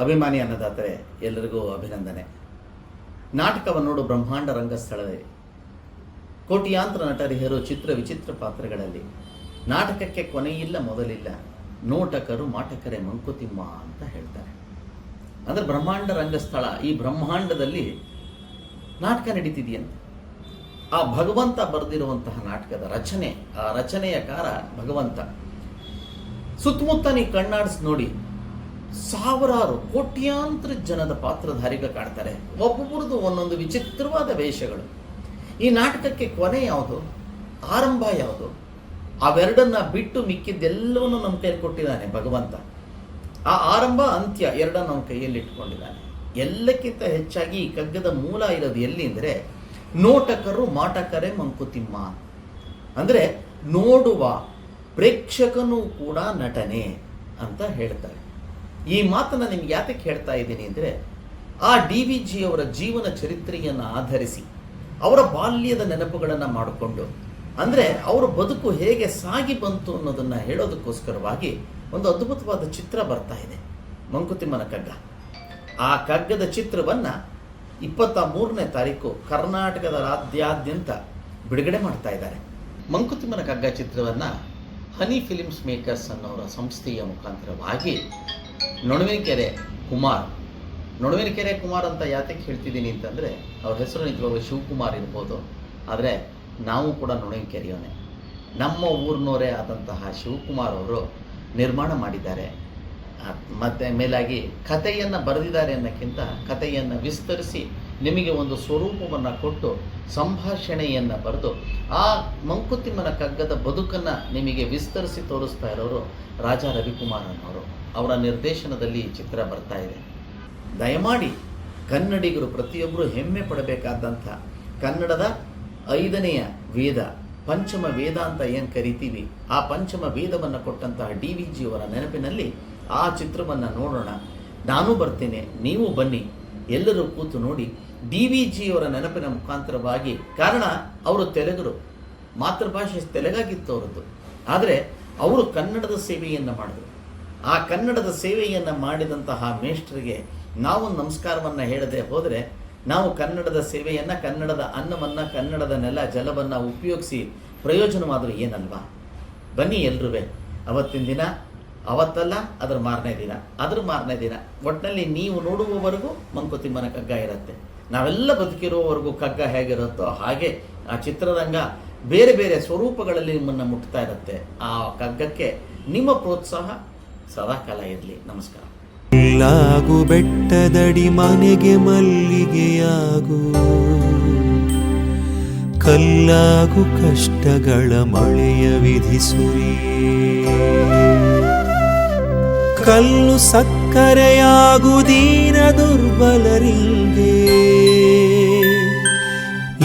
ಅಭಿಮಾನಿ ಅನ್ನದಾತರೆ ಎಲ್ಲರಿಗೂ ಅಭಿನಂದನೆ. ನಾಟಕವನ್ನು ನೋಡು ಬ್ರಹ್ಮಾಂಡ ರಂಗಸ್ಥಳದಲ್ಲಿ. ಕೋಟಿಯಾಂತರ ನಟರಿಹರು ಚಿತ್ರ ವಿಚಿತ್ರ ಪಾತ್ರಗಳಲ್ಲಿ. ನಾಟಕಕ್ಕೆ ಕೊನೆಯಿಲ್ಲ ಮೊದಲಿಲ್ಲ. ನೋಟಕರು ಮಾಟಕರೆ ಮಂಕುತಿಮ್ಮ ಅಂತ ಹೇಳ್ತಾರೆ. ಅಂದರೆ ಬ್ರಹ್ಮಾಂಡ ರಂಗಸ್ಥಳ ಈ ಬ್ರಹ್ಮಾಂಡದಲ್ಲಿ ನಾಟಕ ನಡೀತಿದೆಯಂತೆ ಆ ಭಗವಂತ ಬರೆದಿರುವಂತಹ ನಾಟಕದ ರಚನೆ, ಆ ರಚನೆಯ ಕಾರ ಭಗವಂತ. ಸುತ್ತಮುತ್ತ ನೀವು ಕಣ್ಣಾಡಿಸಿ ನೋಡಿ ಸಾವಿರಾರು ಕೋಟ್ಯಾಂತರ ಜನದ ಪಾತ್ರಧಾರಿಗಳು ಕಾಣ್ತಾರೆ. ಒಬ್ಬೊಬ್ಬರದು ಒಂದೊಂದು ವಿಚಿತ್ರವಾದ ವೇಷಗಳು. ಈ ನಾಟಕಕ್ಕೆ ಕೊನೆ ಯಾವುದು? ಆರಂಭ ಯಾವುದು? ಅವೆರಡನ್ನ ಬಿಟ್ಟು ಮಿಕ್ಕಿದ್ದೆಲ್ಲವನ್ನು ನಮ್ಮ ಕೈಯಲ್ಲಿ ಕೊಟ್ಟಿದ್ದಾನೆ ಭಗವಂತ. ಆ ಆರಂಭ, ಅಂತ್ಯ ಎರಡನ್ನು ನಮ್ಮ ಕೈಯಲ್ಲಿ ಇಟ್ಕೊಂಡಿದ್ದಾನೆ. ಎಲ್ಲಕ್ಕಿಂತ ಹೆಚ್ಚಾಗಿ ಈ ಕಗ್ಗದ ಮೂಲ ಇರೋದು ಎಲ್ಲಿ ಅಂದರೆ, ನೋಟಕರು ಮಾಟಕರೇ ಮಂಕುತಿಮ್ಮ. ಅಂದರೆ, ನೋಡುವ ಪ್ರೇಕ್ಷಕನೂ ಕೂಡ ನಟನೆ ಅಂತ ಹೇಳ್ತಾರೆ. ಈ ಮಾತನ್ನು ನಿಮ್ಗೆ ಯಾತಕ್ಕೆ ಹೇಳ್ತಾ ಇದ್ದೀನಿ ಅಂದರೆ, ಆ ಡಿ ವಿ ಜಿ ಅವರ ಜೀವನ ಚರಿತ್ರೆಯನ್ನು ಆಧರಿಸಿ, ಅವರ ಬಾಲ್ಯದ ನೆನಪುಗಳನ್ನು ಮಾಡಿಕೊಂಡು, ಅಂದರೆ ಅವರ ಬದುಕು ಹೇಗೆ ಸಾಗಿ ಬಂತು ಅನ್ನೋದನ್ನು ಹೇಳೋದಕ್ಕೋಸ್ಕರವಾಗಿ ಒಂದು ಅದ್ಭುತವಾದ ಚಿತ್ರ ಬರ್ತಾ ಇದೆ. ಮಂಕುತಿಮ್ಮನ ಕಗ್ಗ ಆ ಕಗ್ಗದ ಚಿತ್ರವನ್ನು ಇಪ್ಪತ್ತ ಮೂರನೇ ತಾರೀಕು ಕರ್ನಾಟಕದ ರಾಜ್ಯಾದ್ಯಂತ ಬಿಡುಗಡೆ ಮಾಡ್ತಾ ಇದ್ದಾರೆ. ಮಂಕುತಿಮ್ಮನ ಕಗ್ಗ ಚಿತ್ರವನ್ನು ಹನಿ ಫಿಲಿಮ್ಸ್ ಮೇಕರ್ಸ್ ಅನ್ನೋರ ಸಂಸ್ಥೆಯ ಮುಖಾಂತರವಾಗಿ ನೊಣವಿನಕೆರೆ ಕುಮಾರ್. ನೊಣವಿನಕೆರೆ ಕುಮಾರ್ ಅಂತ ಯಾತಕ್ಕೆ ಹೇಳ್ತಿದ್ದೀನಿ ಅಂತಂದರೆ, ಅವ್ರ ಹೆಸರು ನಿಜವಾಗ್ಲೂ ಶಿವಕುಮಾರ್ ಇರ್ಬೋದು. ಆದರೆ ನಾವು ಕೂಡ ನೊಣವೇಕೆರೆಯವನೇ ನಮ್ಮ ಊರಿನವರೇ ಆದಂತಹ ಶಿವಕುಮಾರ್ ಅವರು ನಿರ್ಮಾಣ ಮಾಡಿದ್ದಾರೆ. ಮತ್ತೆ ಮೇಲಾಗಿ ಕಥೆಯನ್ನು ಬರೆದಿದ್ದಾರೆ ಅನ್ನೋಕ್ಕಿಂತ ಕಥೆಯನ್ನು ವಿಸ್ತರಿಸಿ ನಿಮಗೆ ಒಂದು ಸ್ವರೂಪವನ್ನು ಕೊಟ್ಟು ಸಂಭಾಷಣೆಯನ್ನು ಬರೆದು ಆ ಮಂಕುತಿಮ್ಮನ ಕಗ್ಗದ ಬದುಕನ್ನು ನಿಮಗೆ ವಿಸ್ತರಿಸಿ ತೋರಿಸ್ತಾ ಇರೋರು ರಾಜಾ ರವಿಕುಮಾರ್ ಅನ್ನೋರು. ಅವರ ನಿರ್ದೇಶನದಲ್ಲಿ ಈ ಚಿತ್ರ ಬರ್ತಾ ಇದೆ. ದಯಮಾಡಿ ಕನ್ನಡಿಗರು ಪ್ರತಿಯೊಬ್ಬರು ಹೆಮ್ಮೆ ಪಡಬೇಕಾದಂಥ ಕನ್ನಡದ ಐದನೆಯ ವೇದ, ಪಂಚಮ ವೇದ ಅಂತ ಏನು ಕರಿತೀವಿ, ಆ ಪಂಚಮ ವೇದವನ್ನು ಕೊಟ್ಟಂತಹ ಡಿ ವಿ ಜಿಯವರ ನೆನಪಿನಲ್ಲಿ ಆ ಚಿತ್ರವನ್ನು ನೋಡೋಣ. ನಾನು ಬರ್ತೇನೆ, ನೀವು ಬನ್ನಿ, ಎಲ್ಲರೂ ಕೂತು ನೋಡಿ ಡಿ ವಿ ಜಿಯವರ ನೆನಪಿನ ಮುಖಾಂತರವಾಗಿ. ಕಾರಣ, ಅವರು ತೆಲುಗರು. ಮಾತೃಭಾಷೆ ತೆಲುಗಾಗಿತ್ತು ಅವರದ್ದು ಆದರೆ, ಅವರು ಕನ್ನಡದ ಸೇವೆಯನ್ನು ಮಾಡಿದರು. ಆ ಕನ್ನಡದ ಸೇವೆಯನ್ನು ಮಾಡಿದಂತಹ ಮೇಷ್ಟ್ರಿಗೆ ನಾವು ನಮಸ್ಕಾರವನ್ನು ಹೇಳದೆ ಹೋದರೆ, ನಾವು ಕನ್ನಡದ ಸೇವೆಯನ್ನು, ಕನ್ನಡದ ಅನ್ನವನ್ನು, ಕನ್ನಡದ ನೆಲ, ಜಲವನ್ನು ಉಪಯೋಗಿಸಿ ಪ್ರಯೋಜನವಾದರೂ ಏನಲ್ವಾ? ಬನ್ನಿ ಎಲ್ರೂ ಅವತ್ತಿನ ದಿನ, ಅವತ್ತಲ್ಲ, ಅದ್ರ ಮಾರನೇ ದಿನ. ಅದ್ರ ಮಾರನೇ ದಿನ. ಒಟ್ಟಿನಲ್ಲಿ ನೀವು ನೋಡುವವರೆಗೂ ಮಂಕುತಿಮ್ಮನ ಕಗ್ಗ ಇರುತ್ತೆ. ನಾವೆಲ್ಲ ಬದುಕಿರೋವರೆಗೂ ಕಗ್ಗ ಹೇಗಿರುತ್ತೋ ಹಾಗೆ ಆ ಚಿತ್ರರಂಗ ಬೇರೆ ಬೇರೆ ಸ್ವರೂಪಗಳಲ್ಲಿ ನಿಮ್ಮನ್ನು ಮುಟ್ತಾ ಇರುತ್ತೆ. ಆ ಕಗ್ಗಕ್ಕೆ ನಿಮ್ಮ ಪ್ರೋತ್ಸಾಹ ಸದಾಕಾಲ ಇರಲಿ. ನಮಸ್ಕಾರ. ಕಲ್ಲಾಗು ಬೆಟ್ಟದಡಿ ಮನೆಗೆ ಮಲ್ಲಿಗೆಯಾಗು. ಕಲ್ಲಾಗು ಕಷ್ಟಗಳ ಮಳೆಯ ವಿಧಿಸುರಿ ಕಲ್ಲು ಸಕ್ಕರೆಯಾಗು ದೀನ